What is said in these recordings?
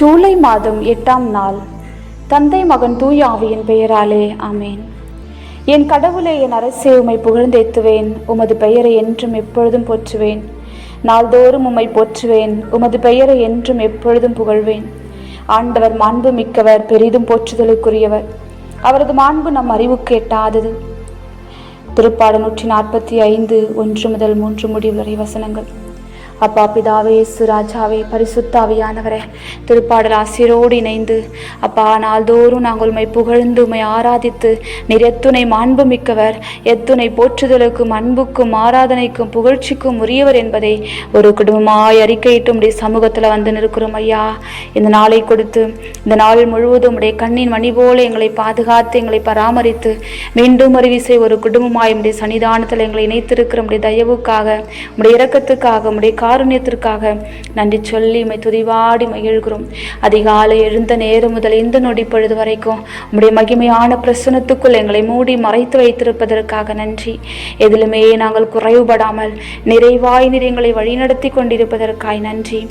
ஜூலை மாதம் எட்டாம் நாள். தந்தை மகன் தூய ஆவியின் பெயராலே ஆமேன். என் கடவுளே என் அரசே உம்மை புகழ்ந்தேத்துவேன். உமது பெயரை என்றும் எப்பொழுதும் போற்றுவேன். நாள்தோறும் உம்மை போற்றுவேன். உமது பெயரை என்றும் எப்பொழுதும் புகழ்வேன். ஆண்டவர் மாண்பு மிக்கவர் பெரிதும் போற்றுதலுக்குரியவர். அவரது மாண்பு நம் அறிவுக்கு எட்டாதது. திருப்பாடு நூற்றி நாற்பத்தி ஐந்து ஒன்று முதல் மூன்று முடிவு வரை வசனங்கள். அப்பா பிதாவே சுராஜாவே பரிசுத்தாவியானவரே திருப்பாடல் ஆசிரோடு இணைந்து அப்பா நாள்தோறும் நாங்கள் உண்மை புகழ்ந்து உண்மை ஆராதித்து நீர் எத்துணை மாண்பு மிக்கவர் எத்துணை போற்றுதலுக்கும் அன்புக்கும் ஆராதனைக்கும் புகழ்ச்சிக்கும் உரியவர் என்பதை ஒரு குடும்பமாய் அறிக்கையிட்டு உடைய சமூகத்தில் வந்து நிற்கிறோம் ஐயா. இந்த நாளை கொடுத்து இந்த நாள் முழுவதும் உடைய கண்ணின் மணி போல எங்களை பாதுகாத்து எங்களை பராமரித்து மீண்டும் அறிவிசை ஒரு குடும்பமாய் உடைய சன்னிதானத்தில் எங்களை இணைத்திருக்கிற உடைய தயவுக்காக உடைய இரக்கத்துக்காக உடைய காருண்யத்திற்காக நன்றி சொல்லி உம்மை துதிவாடி மகிழ்கிறோம் அதிகாலை எழுந்த நேரம் முதல் இந்த நொடி பொழுது வரைக்கும் உம்முடைய மகிமையான பிரசனத்துக்குள் எங்களை மூடி மறைத்து வைத்திருப்பதற்காக நன்றி. எதிலுமே நாங்கள் குறைவுபடாமல் நிறைவாய் நீர் எங்களை வழிநடத்தி கொண்டிருப்பதற்காய் நன்றி.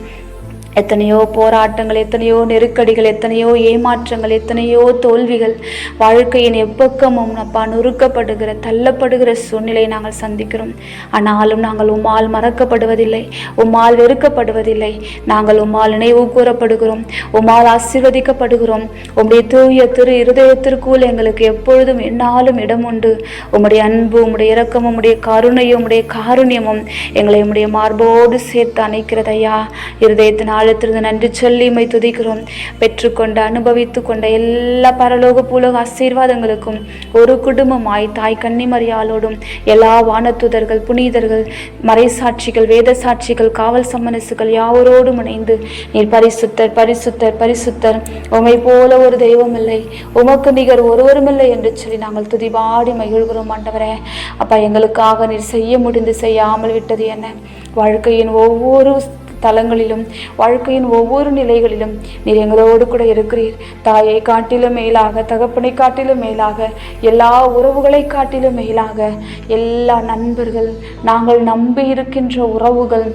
எத்தனையோ போராட்டங்கள் எத்தனையோ நெருக்கடிகள் எத்தனையோ ஏமாற்றங்கள் எத்தனையோ தோல்விகள் வாழ்க்கையின் எப்பக்கமும் அப்பா நொறுக்கப்படுகிற தள்ளப்படுகிற சூழ்நிலையை நாங்கள் சந்திக்கிறோம். ஆனாலும் நாங்கள் உம்மால் மறக்கப்படுவதில்லை உம்மால் வெறுக்கப்படுவதில்லை. நாங்கள் உம்மால் நினைவு கூறப்படுகிறோம் உம்மால் ஆசீர்வதிக்கப்படுகிறோம். உம்முடைய தூய திரு இருதயத்திற்குள் எங்களுக்கு எப்பொழுதும் என்னாலும் இடம் உண்டு. உம்முடைய அன்பு உம்முடைய இரக்கமும் உம்முடைய கருணையும் உம்முடைய காருண்யமும் எங்களை உம்முடைய மார்போடு சேர்த்து அணைக்கிறதையா இருதயத்தினால் ஆழத்திலிருந்து நன்றி சொல்லி மை துதிக்கிறோம். பெற்றுக்கொண்ட அனுபவித்து கொண்ட எல்லா பரலோக பூலோக ஆசீர்வாதங்களுக்கும் ஒரு குடும்பமாய் தாய் கன்னிமரியாலோடும் எல்லா வானத்துதர்கள் புனிதர்கள் மறைசாட்சிகள் வேத சாட்சிகள் காவல் சம்மனசுகள் யாவரோடும் இணைந்து நீர் பரிசுத்தர் பரிசுத்தர் பரிசுத்தர் உமை போல ஒரு தெய்வம் இல்லை உமக்கு நிகர் ஒருவருமில்லை என்று சொல்லி நாங்கள் துதிபாடி மகிழ்கிறோம் ஆண்டவரே. அப்பா எங்களுக்காக நீர் செய்ய முடிந்து செய்யாமல் விட்டது என்ன? வாழ்க்கையின் ஒவ்வொரு தலங்களிலும் வாழ்க்கையின் ஒவ்வொரு நிலைகளிலும் நீர் எங்களோடு கூட இருக்கிறீர். தாயை காட்டிலும் மேலாக தகப்பனை காட்டிலும் மேலாக எல்லா உறவுகளை காட்டிலும் மேலாக எல்லா நண்பர்கள் நாங்கள் நம்பி இருக்கின்ற உறவுகள்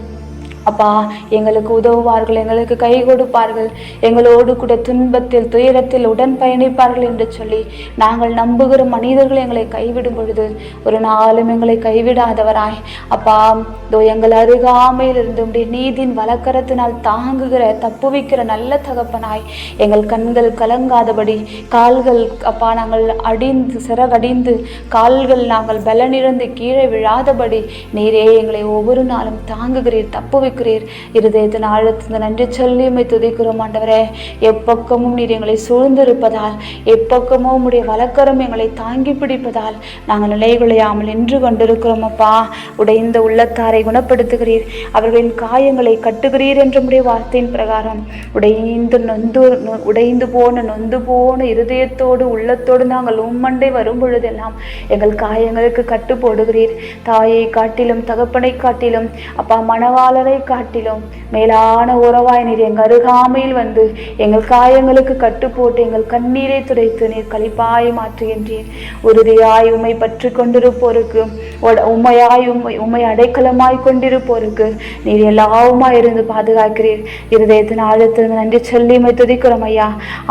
அப்பா எங்களுக்கு உதவுவார்கள் எங்களுக்கு கை கொடுப்பார்கள். எங்களோடு கூட துன்பத்தில் துயரத்தில் உடன் பயணிப்பார்கள் என்று சொல்லி நாங்கள் நம்புகிற மனிதர்கள் எங்களை கைவிடும் பொழுது ஒரு நாளும் எங்களை கைவிடாதவராய். அப்பா இதோ எங்கள் அருகாமையில் இருந்து உடைய நீதின் வழக்கரத்தினால் தாங்குகிற தப்புவிக்கிற நல்ல தகப்பனாய் எங்கள் கண்கள் கலங்காதபடி கால்கள் அப்பா நாங்கள் அடிந்து சிறகடிந்து கால்கள் நாங்கள் பலனிழந்து கீழே விழாதபடி நீரே எங்களை ஒவ்வொரு நாளும் தாங்குகிறீர் தப்புவிக்கிறீர் இருதயத்தின் ஆழத்தின் நன்றி சொல்லி உண்மை துதிக்கிறோம் ஆண்டவரே. எப்பக்கமும் நீர் எங்களை சூழ்ந்திருப்பதால் எப்பக்கமும் உடைய வழக்கரம் எங்களை தாங்கி பிடிப்பதால் நாங்கள் நிலைகுலையாமல் நின்று கொண்டிருக்கிறோம் அப்பா. உடைந்த உள்ளத்தாரை குணப்படுத்துகிறீர். அவர்களின் காயங்களை கட்டுகிறீர் என்ற உடைய வார்த்தையின் பிரகாரம். உடைந்து நொந்து உடைந்து போன நொந்து போன இருதயத்தோடு உள்ளத்தோடு நாங்கள் உம்மண்டை வரும் பொழுதெல்லாம் எங்கள் காயங்களுக்கு கட்டு போடுகிறீர் தாயை காட்டிலும் தகப்பனை காட்டிலும் அப்பா மணவாளரை காட்டிலும் மேலான உறவாய் நீர் எங்கள் அருகாமையில் வந்து எங்கள் காயங்களுக்கு கட்டுப்போட்டு எங்கள் கண்ணீரை துடைத்து நீர் கழிப்பாய் மாற்றுகின்றீர் உறுதியாய் உமை பற்றி கொண்டிருப்போருக்கு உமையாய் உம்மையாய் உமை அடைக்கலமாய் கொண்டிருப்போருக்கு நீர் எல்லாவுமா இருந்து பாதுகாக்கிறீர். இருதயத்தின் ஆழத்திலிருந்து நன்றி சொல்லி உம்மை துதிக்கிறோம் ஐயா.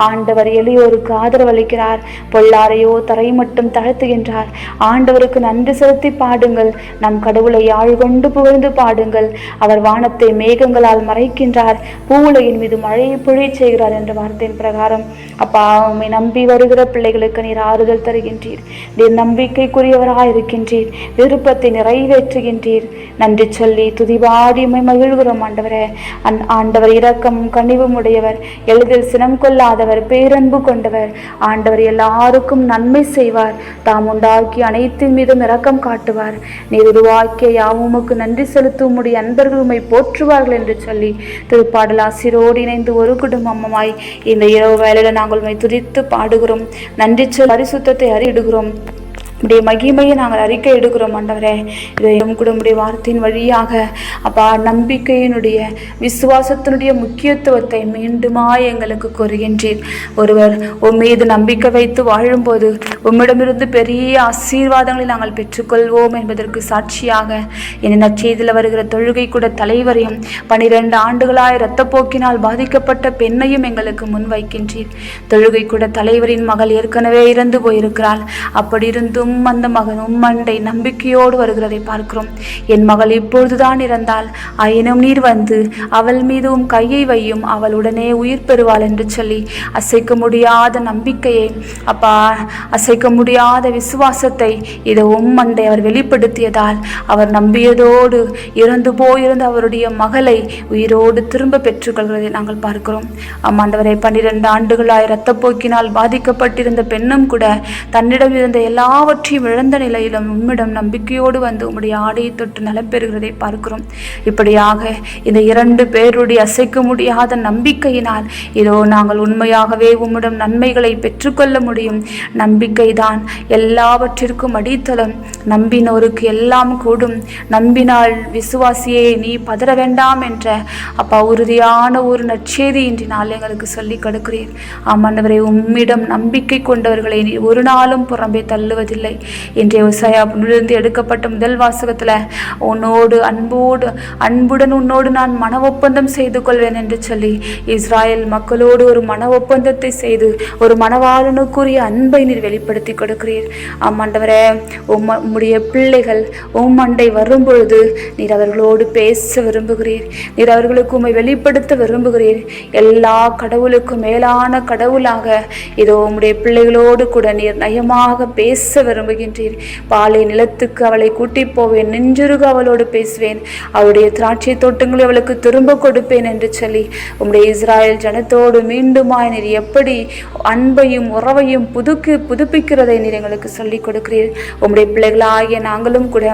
ஆண்டவர் எளியோருக்கு ஆதரவு அளிக்கிறார். பொல்லாரையோ தரை மட்டும் தாழ்த்துகின்றார் ஆண்டவருக்கு நன்றி செலுத்தி பாடுங்கள். நம் கடவுளை யாழ் கொண்டு புகழ்ந்து பாடுங்கள். அவர் வான் வானத்தை மேகங்களால் மறைக்கின்றார். பூவுலையின் மீது மழையை பொழி செய்கிறார் என்ற வார்த்தையின் பிரகாரம். அப்பா உண்மை நம்பி வருகிற பிள்ளைகளுக்கு நீர் ஆறுதல் தருகின்றீர். நீர் நம்பிக்கைக்குரியவராக இருக்கின்றீர் விருப்பத்தை நிறைவேற்றுகின்றீர். நன்றி சொல்லி துதிபாடிமை மகிழ்கிறோம் ஆண்டவரே. அந் ஆண்டவர் இரக்கம் கனிவும் உடையவர். எளிதில் சினம் கொள்ளாதவர் பேரன்பு கொண்டவர். ஆண்டவர் எல்லாருக்கும் நன்மை செய்வார். தாம் உண்டாக்கி அனைத்தின் மீதும் இரக்கம் காட்டுவார். நீர் உருவாக்கிய யாவுமுக்கு நன்றி செலுத்தும் உடைய அன்பர்கள் உம்மை போற்றுவார்கள் என்று சொல்லி திருப்பாடலாசிரோடு இணைந்து ஒரு குடும்பமாய் இந்த இரவு வேளையில நாங்கள் உண்மை துதித்து பாடுகிறோம். நன்றி சொல் பரிசுத்தத்தை அறியிடுகிறோம் உடைய மகிமையை நாங்கள் அறிக்கை எடுக்கிறோம் ஆண்டவரே. இதையும் கூட உடைய வார்த்தையின் வழியாக. அப்பா நம்பிக்கையினுடைய விசுவாசத்தினுடைய முக்கியத்துவத்தை மீண்டுமாய் எங்களுக்கு கூறுகின்றீர். ஒருவர் உன் மீது நம்பிக்கை வைத்து வாழும்போது உம்மிடமிருந்து பெரிய ஆசீர்வாதங்களை நாங்கள் பெற்றுக்கொள்வோம் என்பதற்கு சாட்சியாக என் நற்செய்தியில் வருகிற தொழுகை கூட தலைவரையும் பனிரெண்டு ஆண்டுகளாய் இரத்தப்போக்கினால் பாதிக்கப்பட்ட பெண்ணையும் எங்களுக்கு முன்வைக்கின்றீர். தொழுகை கூட தலைவரின் மகள் ஏற்கனவே இறந்து போயிருக்கிறாள். அப்படி இருந்தும் அந்த மகன் உம்மண்டை நம்பிக்கையோடு வருகிறதை பார்க்கிறோம். என் மகள் இப்பொழுதுதான் இறந்தால் ஆயினும் நீர் வந்து அவள் மீதும் கையை வையும் அவள் உடனே உயிர் பெறுவாள் என்று சொல்லி அசைக்க முடியாத நம்பிக்கையை அப்பா அசை அசைக்க முடியாத விசுவாசத்தை இதை உம்மண்டை அவர் வெளிப்படுத்தியதால் அவர் நம்பியதோடு இறந்து போயிருந்த அவருடைய மகளை உயிரோடு திரும்ப பெற்றுக்கொள்கிறதை நாங்கள் பார்க்கிறோம். அம்மாண்டவரை பன்னிரண்டு ஆண்டுகளாய் இரத்தப்போக்கினால் பாதிக்கப்பட்டிருந்த பெண்ணும் கூட தன்னிடம் இருந்த எல்லாவற்றையும் இழந்த நிலையிலும் உம்மிடம் நம்பிக்கையோடு வந்து உம்முடைய ஆடையை தொட்டு நலம் பெறுகிறதை பார்க்கிறோம். இப்படியாக இந்த இரண்டு பேருடைய அசைக்க முடியாத நம்பிக்கையினால் இதோ நாங்கள் உண்மையாகவே உம்மிடம் நன்மைகளை பெற்றுக்கொள்ள முடியும். நம்பிக்கைதான் எல்லாவற்றிற்கும் அடித்தளம். நம்பினோருக்கு எல்லாம் கூடும். நம்பினால் விசுவாசியே நீ பதற வேண்டாம் என்ற அப்பா உறுதியான ஒரு நற்செய்தி இன்று நாள் எங்களுக்கு சொல்லிக் கொடுக்கிறீர் ஆமாண்டவரை உம்மிடம் நம்பிக்கை கொண்டவர்களை நீ ஒரு நாளும் புறம்பே தள்ளுவதில்லை. இன்றைய விவசாயிலிருந்து எடுக்கப்பட்ட முதல் வாசகத்தில் உன்னோடு அன்போடு அன்புடன் உன்னோடு நான் மன ஒப்பந்தம் செய்து கொள்வேன் என்று சொல்லி இஸ்ராயல் மக்களோடு ஒரு மன ஒப்பந்தத்தை செய்து ஒரு மனவாளனுக்குரிய அன்பை நீர் வெளிப்படுத்தி கொடுக்கிறீர். ஆமாண்டவரே உம் உம்முடைய பிள்ளைகள் உம் அண்டை வரும்பொழுது நீர் அவர்களோடு பேச விரும்புகிறீர். நீர் அவர்களுக்கு உம்மை வெளிப்படுத்த விரும்புகிறீர். எல்லா கடவுளுக்கும் மேலான கடவுளாக இதோ உம்முடைய பிள்ளைகளோடு கூட நீர் நயமாக பேச விரும்புகின்றீர். பாலை நிலத்துக்கு அவளை கூட்டி போவேன் நெஞ்சுருக அவளோடு பேசுவேன். அவளுடைய திராட்சை தோட்டங்களை அவளுக்கு திரும்ப கொடுப்பேன் என்று சொல்லி உம்முடைய இஸ்ராயல் ஜனத்தோடு மீண்டுமாய் நீர் எப்படி அன்பையும் உறவையும் புதுக்கு இருக்கிறதை நீர் எங்களுக்கு சொல்லிக் கொடுக்கிறீர். உம்முடைய பிள்ளைகளாகிய நாங்களும் கூட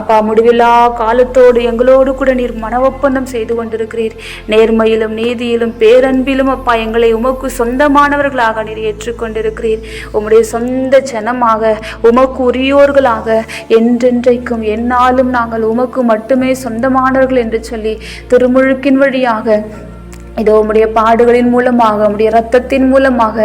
அப்பா முடிவில்லா காலத்தோடு எங்களோடு கூட நீர் மன ஒப்பந்தம் செய்து கொண்டிருக்கிறீர். நேர்மையிலும் நீதியிலும் பேரன்பிலும் அப்பா எங்களை உமக்கு சொந்தமானவர்களாக நீர் ஏற்றுக்கொண்டிருக்கிறீர் உம்முடைய சொந்த ஜனமாக உமக்கு உரியோர்களாக என்றென்றைக்கும் எந்நாளும் நாங்கள் உமக்கு மட்டுமே சொந்தமானவர்கள் என்று சொல்லி திருமுழுக்கின் வழியாக இதோ உம்முடைய பாடுகளின் மூலமாக உம்முடைய ரத்தத்தின் மூலமாக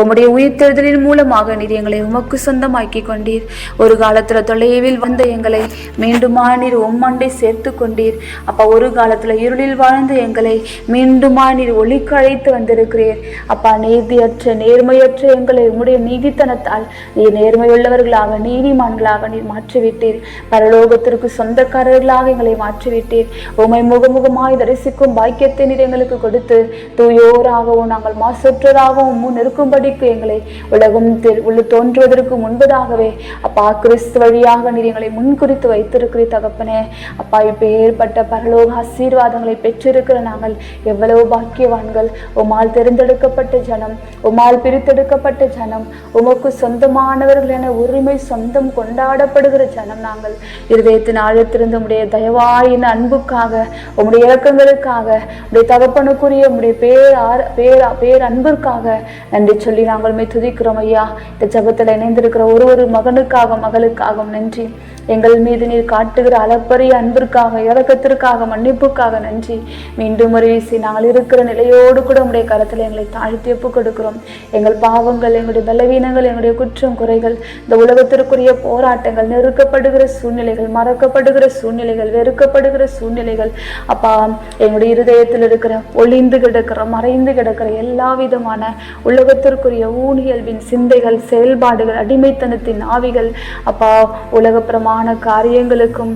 உம்முடைய உயிர்த்தெழுதலின் மூலமாக நீர் எங்களை உமக்கு சொந்தமாக்கி கொண்டீர். ஒரு காலத்துல தொலைவில் வந்த எங்களை மீண்டுமா நீர் உம்மண்டை சேர்த்து கொண்டீர். அப்பா ஒரு காலத்துல இருளில் வாழ்ந்த எங்களை மீண்டுமா நீர் ஒளிக்கு அழைத்து வந்திருக்கிறீர். அப்பா நீதியற்ற நேர்மையற்ற எங்களை உம்முடைய நீதித்தனத்தால் நீர் நேர்மையுள்ளவர்களாக நீதிமான்களாக நீர் மாற்றிவிட்டீர். பரலோகத்திற்கு சொந்தக்காரர்களாக எங்களை மாற்றிவிட்டீர். உமை முகமுகமாய் தரிசிக்கும் பாக்கியத்தை நீர் எங்களுக்கு கொடுத்து தூயோராகவும் நாங்கள் மாசற்றதாகவும் முன் இருக்கும்படிக்கு எங்களை உலகம் உள்ள தோன்றுவதற்கு முன்பதாகவே அப்பா கிறிஸ்து வழியாக நீர் எங்களை முன்குறித்து வைத்திருக்கிறீர் தகப்பனே. அப்பா இப்போ ஏற்பட்ட பரலோக ஆசீர்வாதங்களை பெற்றிருக்கிற நாங்கள் எவ்வளவு பாக்கியவான்கள். உமால் தேர்ந்தெடுக்கப்பட்ட ஜனம் உமால் பிரித்தெடுக்கப்பட்ட ஜனம் உமக்கு சொந்தமானவர்கள் என உரிமை சொந்தம் கொண்டாடப்படுகிற ஜனம் நாங்கள். இருதயத்தின் ஆழத்திலிருந்து உடைய தயவாயின் அன்புக்காக உம்முடைய இலக்கங்களுக்காக உடைய தகப்பனுக்கு அன்புக்குரிய உடைய பேர் ஆர் பேர் பேர் அன்பிற்காக நன்றி சொல்லி நாங்கள் மே துதிக்கிறோம் ஐயா. இந்த ஜபத்தில் இணைந்திருக்கிற ஒரு ஒரு மகனுக்காக மகளுக்காகவும் நன்றி. எங்கள் மீது நீர் காட்டுகிற அளப்பரிய அன்பிற்காக இறக்கத்திற்காக மன்னிப்புக்காக நன்றி. மீண்டும் ஒரு வீசி நாங்கள் இருக்கிற நிலையோடு கூட உடைய கரத்தில் எங்களை தாழ்த்தி ஒப்பு கொடுக்கிறோம். எங்கள் பாவங்கள் எங்களுடைய பலவீனங்கள் எங்களுடைய குற்றம் குறைகள் இந்த உலகத்திற்குரிய போராட்டங்கள் நெருக்கப்படுகிற சூழ்நிலைகள் மறக்கப்படுகிற சூழ்நிலைகள் வெறுக்கப்படுகிற சூழ்நிலைகள். அப்பா எங்களுடைய இருதயத்தில் இருக்கிற ஒளிந்து கிடக்கிற மறைந்து கிடக்கிற எல்லா விதமான உலகத்திற்குரிய ஊனியல்வின் சிந்தைகள் செயல்பாடுகள் அடிமைத்தனத்தின் ஆவிகள் அப்பா உலகப்பிரமான காரியங்களுக்கும்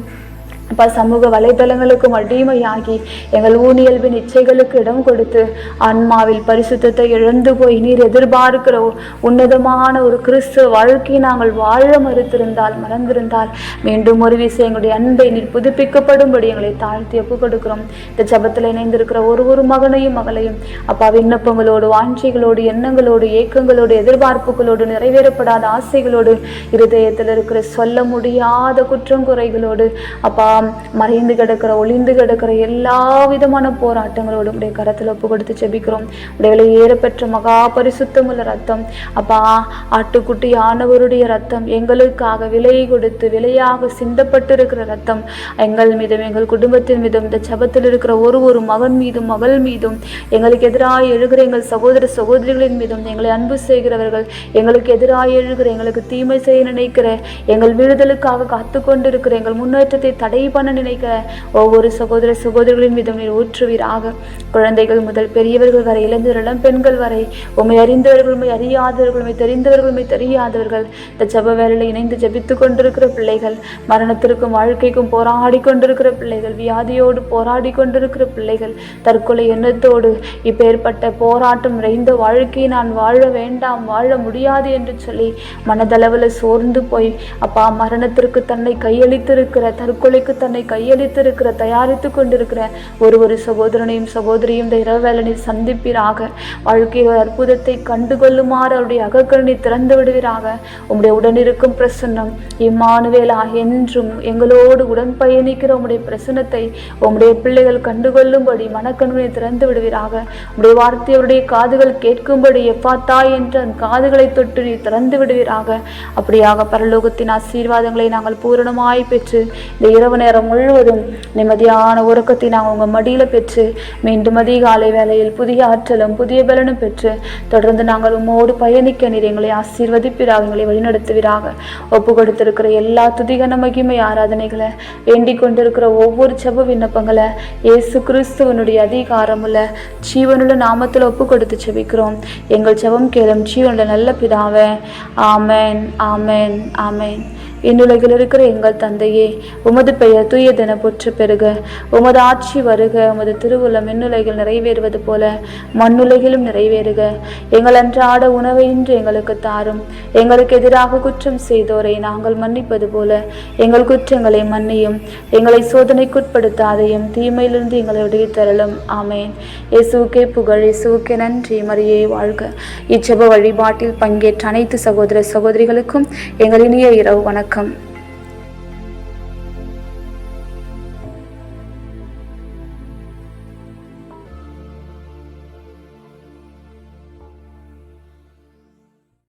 அப்பா சமூக வலைதளங்களுக்கும் அடிமையாகி எங்கள் ஊனியல்பின் இச்சைகளுக்கு இடம் கொடுத்து ஆன்மாவில் பரிசுத்தத்தை இழந்து போய் நீர் எதிர்பார்க்கிற உன்னதமான ஒரு கிறிஸ்துவ வாழ்க்கையை நாங்கள் வாழ மறுத்திருந்தால் மறந்திருந்தால் மீண்டும் ஒரு விசை எங்களுடைய அன்பை நீர் புதுப்பிக்கப்படும்படி எங்களை தாழ்த்தி ஒப்பு கொடுக்கிறோம். இந்த ஜபத்தில் இணைந்திருக்கிற ஒரு ஒரு மகனையும் மகளையும் அப்பா விண்ணப்பங்களோடு வாஞ்சைகளோடு எண்ணங்களோடு ஏக்கங்களோடு எதிர்பார்ப்புகளோடு நிறைவேறப்படாத ஆசைகளோடு இருதயத்தில் இருக்கிற சொல்ல முடியாத குற்றம் குறைகளோடு அப்பா மறைந்து கிடக்கிற ஒளிந்து கிடக்கிற எல்லா விதமான போராட்டங்களோடும் உடைய கரத்தில் ஒப்பு கொடுத்து செபிக்கிறோம். உடைய ஏறப்பெற்ற மகா பரிசுத்தமுள்ள ரத்தம் அப்பா ஆட்டுக்குட்டி ஆனவருடைய ரத்தம் எங்களுக்காக விலை கொடுத்து விலையாக சிந்தப்பட்டு இருக்கிற ரத்தம் எங்கள் மீதும் எங்கள் குடும்பத்தின் மீதும் இந்த ஜபத்தில் இருக்கிற ஒரு ஒரு மகன் மீதும் மகள் மீதும் எங்களுக்கு எதிராக எழுகிற எங்கள் சகோதர சகோதரிகளின் மீதும் எங்களை அன்பு செய்கிறவர்கள் எங்களுக்கு எதிராக எழுகிற எங்களுக்கு தீமை செய்ய நினைக்கிற எங்கள் விடுதலுக்காக காத்து கொண்டிருக்கிற எங்கள் முன்னேற்றத்தை தடை உதவி பண்ண நினைக்க ஒவ்வொரு சகோதர சகோதரிகளின் விதம் நீர் ஊற்றுவீராக. குழந்தைகள் முதல் பெரியவர்கள் வரை இளைஞர் பெண்கள் வரை உண்மை அறிந்தவர்கள் உண்மை அறியாதவர்கள் உண்மை தெரிந்தவர்கள் உண்மை தெரியாதவர்கள். இந்த ஜப வேலையில் இணைந்து ஜபித்து கொண்டிருக்கிற பிள்ளைகள் மரணத்திற்கும் வாழ்க்கைக்கும் போராடி கொண்டிருக்கிற பிள்ளைகள் வியாதியோடு போராடி கொண்டிருக்கிற பிள்ளைகள் தற்கொலை எண்ணத்தோடு இப்பேற்பட்ட போராட்டம் நிறைந்த வாழ்க்கையை நான் வாழ வேண்டாம் வாழ முடியாது என்று சொல்லி மனதளவில் சோர்ந்து போய் அப்பா மரணத்திற்கு தன்னை கையளித்திருக்கிற தற்கொலைக்கு தன்னை கையளித்திருக்கிற தயாரித்து கொண்டிருக்கிற ஒரு ஒரு சகோதரனையும் சகோதரியும் இந்த இரவு வேலை நீர் சந்திப்பீராக. வாழ்க்கையில் அற்புதத்தை கண்டுகொள்ளுமாறு அவருடைய அகக்கரணி திறந்து விடுவீராக. உம்முடைய உடனிருக்கும் பிரசன்னம் இம்மானுவேலா என்றும் எங்களோடு உடன் பயணிக்கிற உம்முடைய பிரசன்னத்தை உம்முடைய பிள்ளைகள் கண்டுகொள்ளும்படி மனக்கண்களை திறந்து விடுவீராக. உம்முடைய வார்த்தையுடைய காதுகள் கேட்கும்படி எப்பாத்தா என்று அந்த காதுகளை தொட்டு நீ திறந்து விடுவீராக. அப்படியாக பரலோகத்தின் ஆசீர்வாதங்களை நாங்கள் பூரணமாய் பெற்று இந்த இரவு நேரம் முழுவதும் நிம்மதியான உறக்கத்தை நாங்கள் உங்கள் மடியில் பெற்று மீண்டும் அதிகாலை வேலையில் புதிய ஆற்றலும் புதிய பலனும் பெற்று தொடர்ந்து நாங்கள் உம்மோடு பயணிக்க நீர் எங்களை ஆசீர்வதிப்பிறாக எங்களை வழிநடத்துவீராக. ஒப்பு கொடுத்திருக்கிற எல்லா துதிகன மகிமை ஆராதனைகளை வேண்டிக் கொண்டிருக்கிற ஒவ்வொரு செப விண்ணப்பங்களை இயேசு கிறிஸ்துவனுடைய அதிகாரமுள்ள ஜீவனுள்ள நாமத்தில் ஒப்பு கொடுத்து செபிக்கிறோம். எங்கள் செபம் கேளும் ஜீவனுள்ள நல்ல பிதாவே. ஆமென் ஆமென் ஆமென். இன்னுலகில் இருக்கிற எங்கள் தந்தையே உமது பெயர் தூயதென போற்று பெறுக உமது ஆட்சி வருக உமது திருவுளம் இன்னுலகில் நிறைவேறுவது போல மண்ணுலகிலும் நிறைவேறுக. எங்கள் அன்றாட உணவை இன்று எங்களுக்கு தாரும். எங்களுக்கு எதிராக குற்றம் செய்தோரை நாங்கள் மன்னிப்பது போல எங்கள் குற்றங்களை மன்னியும். எங்களை சோதனைக்குட்படுத்தாதையும் தீமையிலிருந்து எங்களை விடுவித்தரலும் ஆமேன். இயேசுக்கே புகழ் இயேசுக்கே நன்றி. மரியே வாழ்க. இச்செப வழிபாட்டில் பங்கேற்ற அனைத்து சகோதர சகோதரிகளுக்கும் எங்கள் இனிய இரவு வணக்கம்